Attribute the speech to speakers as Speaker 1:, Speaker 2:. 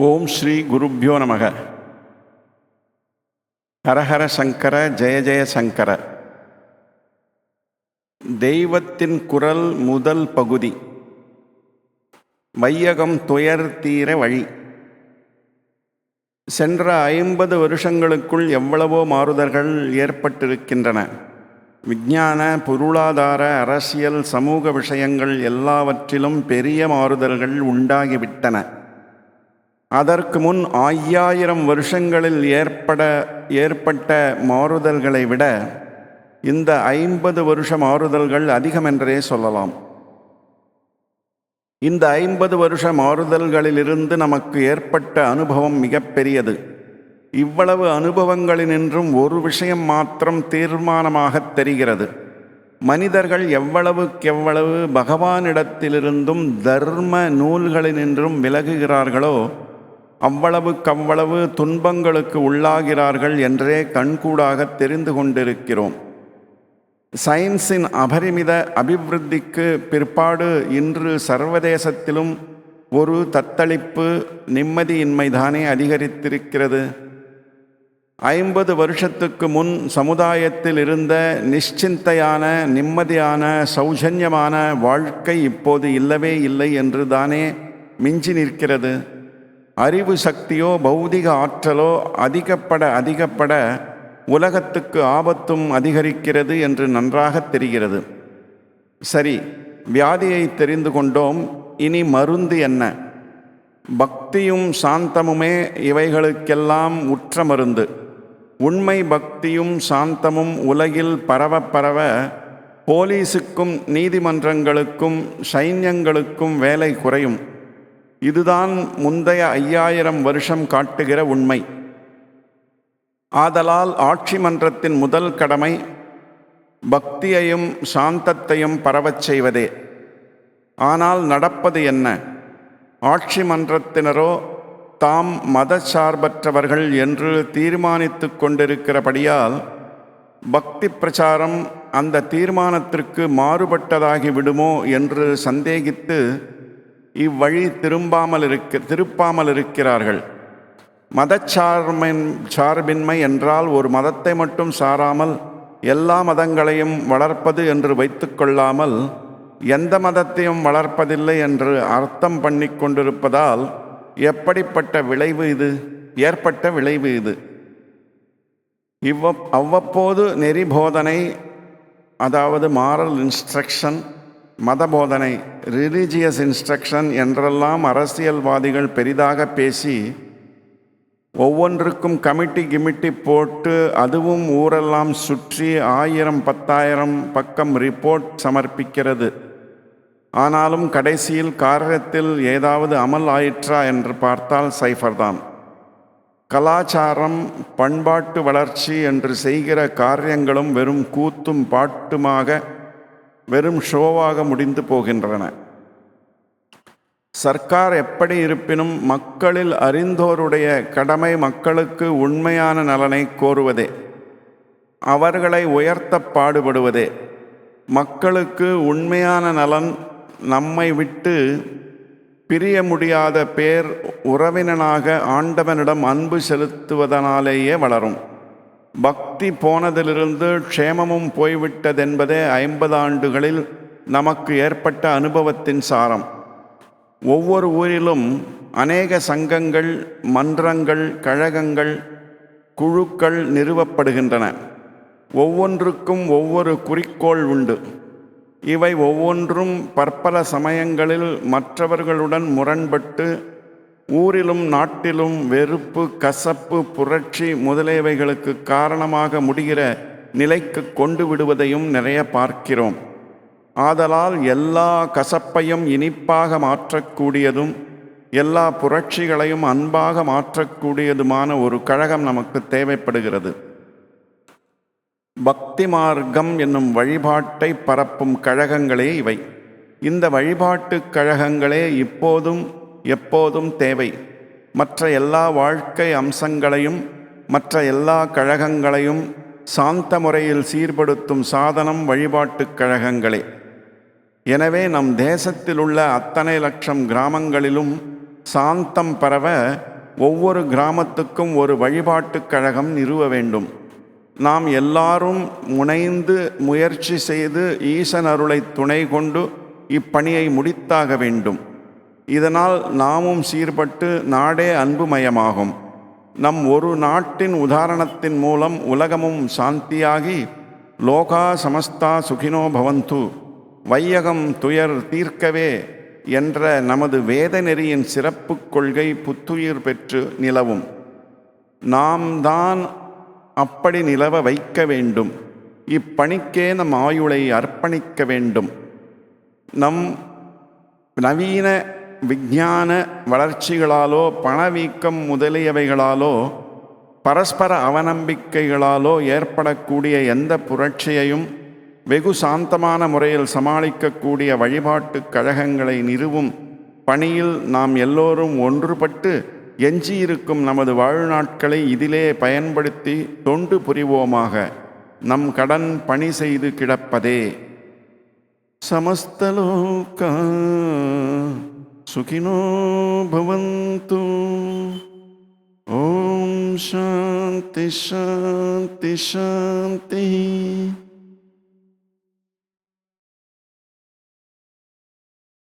Speaker 1: ஓம் ஸ்ரீ குருப்பியோ நமக. ஹரஹர சங்கர ஜெய ஜெய சங்கர. தெய்வத்தின் குரல் முதல் பகுதி. வையகம் துயர் தீர வழி. சென்ற ஐம்பது வருஷங்களுக்குள் எவ்வளவோ மாறுதல்கள் ஏற்பட்டிருக்கின்றன. விஞ்ஞான பொருளாதார அரசியல் சமூக விஷயங்கள் எல்லாவற்றிலும் பெரிய மாறுதல்கள் உண்டாகிவிட்டன. அதற்கு முன் ஐயாயிரம் வருஷங்களில் ஏற்பட ஏற்பட்ட மாறுதல்களை விட இந்த ஐம்பது வருஷ மாறுதல்கள் அதிகம் என்றே சொல்லலாம். இந்த ஐம்பது வருஷ மாறுதல்களிலிருந்து நமக்கு ஏற்பட்ட அனுபவம் மிகப்பெரியது இவ்வளவு அனுபவங்களினின்றும் ஒரு விஷயம் மாத்திரம் தீர்மானமாகத் தெரிகிறது. மனிதர்கள் எவ்வளவுக்கெவ்வளவு பகவானிடத்திலிருந்தும் தர்ம நூல்களினின்றும் விலகுகிறார்களோ அவ்வளவு கவ்வளவு துன்பங்களுக்கு உள்ளாகிறார்கள் என்றே கண்கூடாக தெரிந்து கொண்டிருக்கிறோம். சயின்ஸின் அபரிமித அபிவிருத்திக்கு பிற்பாடு இன்று சர்வதேசத்திலும் ஒரு தத்தளிப்பு நிம்மதியின்மைதானே அதிகரித்திருக்கிறது. ஐம்பது வருஷத்துக்கு முன் சமுதாயத்தில் இருந்த நிச்சிந்தையான நிம்மதியான சௌஜன்யமான வாழ்க்கை இப்போது இல்லவே இல்லை என்று தானே மிஞ்சி நிற்கிறது. அறிவு சக்தியோ பௌதிக ஆற்றலோ அதிகப்பட அதிகப்பட உலகத்துக்கு ஆபத்தும் அதிகரிக்கிறது என்று நன்றாக தெரிகிறது. சரி வியாதியை தெரிந்து கொண்டோம். இனி மருந்து என்ன? பக்தியும் சாந்தமுமே இவைகளுக்கெல்லாம் உற்ற மருந்து. உண்மை பக்தியும் சாந்தமும் உலகில் பரவ பரவ போலீஸுக்கும் நீதிமன்றங்களுக்கும் சைன்யங்களுக்கும் வேலை குறையும். இதுதான் முந்தைய ஐயாயிரம் வருஷம் காட்டுகிற உண்மை. ஆதலால் ஆட்சி மன்றத்தின் முதல் கடமை பக்தியையும் சாந்தத்தையும் பரவச் செய்வதே. ஆனால் நடப்பது என்ன? ஆட்சி மன்றத்தினரோ தாம் மதச்சார்பற்றவர்கள் என்று தீர்மானித்து கொண்டிருக்கிறபடியால் பக்தி பிரச்சாரம் அந்த தீர்மானத்திற்கு மாறுபட்டதாகி விடுமோ என்று சந்தேகித்து இவ்வழி திரும்பாமல் இருக்க திருப்பாமல் இருக்கிறார்கள். மதச்சார்பின் சார்பின்மை என்றால் ஒரு மதத்தை மட்டும் சாராமல் எல்லா மதங்களையும் வளர்ப்பது என்று வைத்துக்கொள்ளாமல் எந்த மதத்தையும் வளர்ப்பதில்லை என்று அர்த்தம் பண்ணி கொண்டிருப்பதால் எப்படிப்பட்ட விளைவு இது? ஏற்பட்ட விளைவு இது. இவ்வ அவ்வப்போது நெறி போதனை அதாவது மாரல் இன்ஸ்ட்ரக்ஷன் மத போதனை ரிலீஜியஸ் இன்ஸ்ட்ரக்ஷன் என்றெல்லாம் அரசியல்வாதிகள் பெரிதாக பேசி ஒவ்வொன்றுக்கும் கமிட்டி கிமிட்டி போட்டு அதுவும் ஊரெல்லாம் சுற்றி ஆயிரம் பத்தாயிரம் பக்கம் ரிப்போர்ட் சமர்ப்பிக்கிறது. ஆனாலும் கடைசியில் காரியத்தில் ஏதாவது அமல் ஆயிற்றா என்று பார்த்தால் சைஃபர்தான். கலாச்சாரம் பண்பாட்டு வளர்ச்சி என்று செய்கிற காரியங்களும் வெறும் கூத்தும் பாட்டுமாக வெறும் ஷோவாக முடிந்து போகின்றன. சர்க்கார் எப்படி இருப்பினும் மக்களில் அறிந்தோருடைய கடமை மக்களுக்கு உண்மையான நலனை கோருவதே. அவர்களை உயர்த்த பாடுபடுவதே. மக்களுக்கு உண்மையான நலன் நம்மை விட்டு பிரிய முடியாத பேர் உறவினனாக ஆண்டவனிடம் அன்பு செலுத்துவதனாலேயே வளரும். பக்தி போனதிலிருந்து க்ஷேமமும் போய்விட்டதென்பதே ஐம்பது ஆண்டுகளில் நமக்கு ஏற்பட்ட அனுபவத்தின் சாரம். ஒவ்வொரு ஊரிலும் அநேக சங்கங்கள் மன்றங்கள் கழகங்கள் குழுக்கள் நிறுவப்படுகின்றன. ஒவ்வொன்றுக்கும் ஒவ்வொரு குறிக்கோள் உண்டு. இவை ஒவ்வொன்றும் பற்பல சமயங்களில் மற்றவர்களுடன் முரண்பட்டு ஊரிலும் நாட்டிலும் வெறுப்பு கசப்பு புரட்சி முதலியவைகளுக்கு காரணமாக முடிகிற நிலைக்கு கொண்டு விடுவதையும் நிறைய பார்க்கிறோம். ஆதலால் எல்லா கசப்பையும் இனிப்பாக மாற்றக்கூடியதும் எல்லா புரட்சிகளையும் அன்பாக மாற்றக்கூடியதுமான ஒரு கழகம் நமக்கு தேவைப்படுகிறது. பக்தி மார்க்கம் என்னும் வழிபாட்டை பரப்பும் கழகங்களே இவை. இந்த வழிபாட்டு கழகங்களே இப்போதும் எப்போதும் தேவை. மற்ற எல்லா வாழ்க்கை அம்சங்களையும் மற்ற எல்லா கழகங்களையும் சாந்த முறையில் சீர்படுத்தும் சாதனம் வழிபாட்டுக் கழகங்களே. எனவே நம் தேசத்தில் உள்ள அத்தனை லட்சம் கிராமங்களிலும் சாந்தம் பரவ ஒவ்வொரு கிராமத்துக்கும் ஒரு வழிபாட்டுக் கழகம் நிறுவ வேண்டும். நாம் எல்லாரும் முனைந்து முயற்சி செய்து ஈசன் அருளை துணை கொண்டு இப்பணியை முடித்தாக வேண்டும். இதனால் நாமும் சீர்பட்டு நாடே அன்புமயமாகும். நம் ஒரு நாட்டின் உதாரணத்தின் மூலம் உலகமும் சாந்தியாகி லோகா சமஸ்தா சுகினோ பவந்து வையகம் துயர் தீர்க்கவே என்ற நமது வேத நெறியின் சிறப்பு கொள்கை புத்துயிர் பெற்று நிலவும். நாம் தான் அப்படி நிலவ வைக்க வேண்டும். இப்பணிக்கே நம் ஆயுளை அர்ப்பணிக்க வேண்டும். நம் நவீன விஞ்ஞான வளர்ச்சிகளாலோ பணவீக்கம் முதலியவைகளாலோ பரஸ்பர அவநம்பிக்கைகளாலோ ஏற்படக்கூடிய எந்த புரட்சியையும் வெகு சாந்தமான முறையில் சமாளிக்கக்கூடிய வழிபாட்டுக் கழகங்களை நிறுவும் பணியில் நாம் எல்லோரும் ஒன்றுபட்டு எஞ்சியிருக்கும் நமது வாழ்நாட்களை இதிலே பயன்படுத்தி தொண்டு புரிவோமாக. நம் கடன் பணி செய்து கிடப்பதே. சமஸ்தலோக்கா सुखिनो भवन्तु। ॐ शान्ति शान्ति शान्तिः।